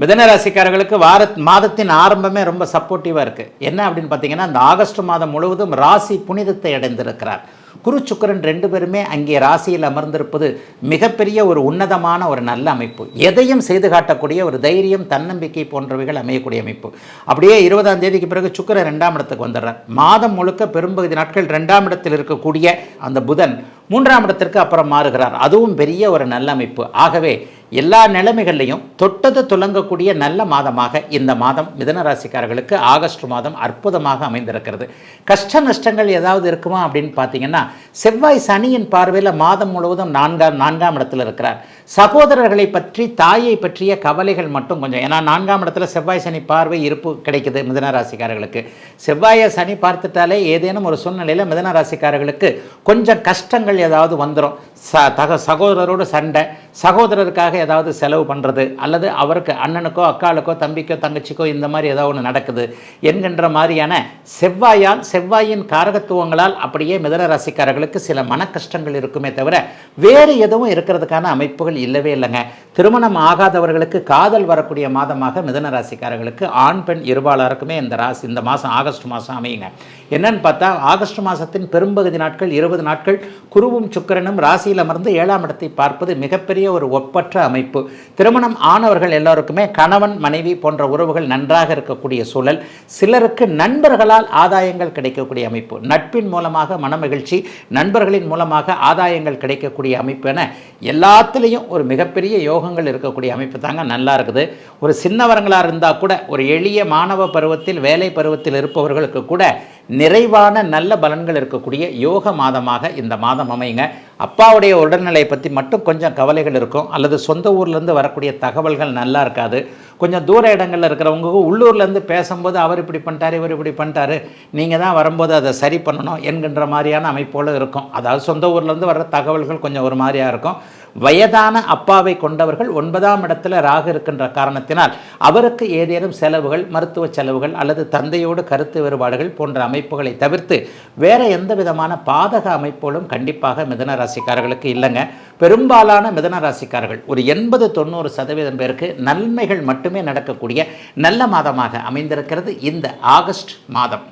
மிதன ராசிக்காரர்களுக்கு வார மாதத்தின் ஆரம்பமே ரொம்ப சப்போர்ட்டிவாக இருக்குது என்ன அப்படின்னு பார்த்தீங்கன்னா இந்த ஆகஸ்ட் மாதம் முழுவதும் ராசி புனிதத்தை அடைந்திருக்கிறார். குரு சுக்கரன் ரெண்டு பேருமே அங்கே ராசியில் அமர்ந்திருப்பது மிகப்பெரிய ஒரு உன்னதமான ஒரு நல்ல அமைப்பு. எதையும் செய்து காட்டக்கூடிய ஒரு தைரியம் தன்னம்பிக்கை போன்றவைகள் அமையக்கூடிய அமைப்பு. அப்படியே இருபதாம் தேதிக்கு பிறகு சுக்கரன் ரெண்டாம் இடத்துக்கு வந்துடுறார். மாதம் முழுக்க பெரும்பகுதி நாட்கள் ரெண்டாம் இடத்தில் இருக்கக்கூடிய அந்த புதன் மூன்றாம் இடத்திற்கு அப்புறம் மாறுகிறார். அதுவும் பெரிய ஒரு நல்ல அமைப்பு. ஆகவே எல்லா நிலைமைகள்லையும் தொட்டது துலங்கக்கூடிய நல்ல மாதமாக இந்த மாதம் மிதனராசிக்காரர்களுக்கு ஆகஸ்ட் மாதம் அற்புதமாக அமைந்திருக்கிறது. கஷ்ட நஷ்டங்கள் ஏதாவது இருக்குமா அப்படின்னு பார்த்தீங்கன்னா செவ்வாய் சனியின் பார்வையில் மாதம் முழுவதும் நான்காம் நான்காம் இடத்தில் இருக்கிறார். சகோதரர்களை பற்றி தாயை பற்றிய கவலைகள் மட்டும் கொஞ்சம். ஏன்னா நான்காம் இடத்துல செவ்வாய் சனி பார்வை இருப்பு கிடைக்குது மிதன ராசிக்காரர்களுக்கு செவ்வாயை சனி பார்த்துட்டாலே ஏதேனும் ஒரு சூழ்நிலையில் மிதன ராசிக்காரர்களுக்கு கொஞ்சம் கஷ்டங்கள் ஏதாவது வந்துடும் ச தக சகோதரரோடு சண்டை சகோதரருக்காக ஏதாவது செலவு பண்ணுறது அல்லது அவருக்கு அண்ணனுக்கோ அக்காளுக்கோ தம்பிக்கோ தங்கச்சிக்கோ இந்த மாதிரி ஏதாவது ஒன்று நடக்குது என்கின்ற மாதிரியான செவ்வாயால் செவ்வாயின் காரகத்துவங்களால் அப்படியே மிதன ராசிக்காரர்களுக்கு சில மன கஷ்டங்கள் இருக்குமே தவிர வேறு எதுவும் இருக்கிறதுக்கான அமைப்புகள் இல்லவே இல்லைங்க. திருமணம் ஆகாதவர்களுக்கு காதல் வரக்கூடிய மாதமாக மிதன ராசிக்காரர்களுக்கு ஆண் பெண் இருபாலருக்குமே இந்த ராசி இந்த மாதம் ஆகஸ்ட் மாதம் அமையுங்க. என்னன்னு பார்த்தா ஆகஸ்ட் மாதத்தின் பெரும்பகுதி நாட்கள் இருபது நாட்கள் குருவும் சுக்கிரனும் ராசியில் அமர்ந்து ஏழாம் இடத்தை பார்ப்பது மிகப்பெரிய ஒரு ஒப்பற்ற அமைப்பு. திருமணம் ஆனவர்கள் எல்லோருக்குமே கணவன் மனைவி போன்ற உறவுகள் நன்றாக இருக்கக்கூடிய சூழல். சிலருக்கு நண்பர்களால் ஆதாயங்கள் கிடைக்கக்கூடிய அமைப்பு. நட்பின் மூலமாக மனமகிழ்ச்சி நண்பர்களின் மூலமாக ஆதாயங்கள் கிடைக்கக்கூடிய அமைப்பு என எல்லாத்துலேயும் ஒரு மிகப்பெரிய யோகங்கள் இருக்கக்கூடிய அமைப்பு தாங்க நல்லா இருக்குது. ஒரு சின்னவரங்களாக இருந்தால் கூட ஒரு எளிய மாணவ பருவத்தில் வேலை பருவத்தில் இருப்பவர்களுக்கு கூட நிறைவான நல்ல பலன்கள் இருக்கக்கூடிய யோக மாதமாக இந்த மாதம் அமையுங்க. அப்பாவுடைய உடல்நிலையை பற்றி மட்டும் கொஞ்சம் கவலைகள் இருக்கும். அல்லது சொந்த ஊர்லேருந்து வரக்கூடிய தகவல்கள் நல்லா இருக்காது. கொஞ்சம் தூர இடங்களில் இருக்கிறவங்க உள்ளூர்லேருந்து பேசும்போது அவர் இப்படி பண்ணிட்டார் இவர் இப்படி பண்ணிட்டாரு. நீங்கள் தான் வரும்போது அதை சரி பண்ணணும் என்கின்ற மாதிரியான அமைப்போல் இருக்கும். அதாவது சொந்த ஊர்லேருந்து வர்ற தகவல்கள் கொஞ்சம் ஒரு மாதிரியாக இருக்கும். வயதான அப்பாவை கொண்டவர்கள் ஒன்பதாம் இடத்துல ராகு இருக்கின்ற காரணத்தினால் அவருக்கு ஏதேனும் செலவுகள் மருத்துவ செலவுகள் அல்லது தந்தையோடு கருத்து வேறுபாடுகள் போன்ற அமைப்புகளை தவிர்த்து வேறு எந்த விதமான பாதக அமைப்புகளும் கண்டிப்பாக மிதன ராசிக்காரர்களுக்கு இல்லைங்க. பெரும்பாலான மிதன ராசிக்காரர்கள் ஒரு எண்பது தொண்ணூறு சதவீதம் பேருக்கு நன்மைகள் மட்டுமே நடக்கக்கூடிய நல்ல மாதமாக அமைந்திருக்கிறது இந்த ஆகஸ்ட் மாதம்.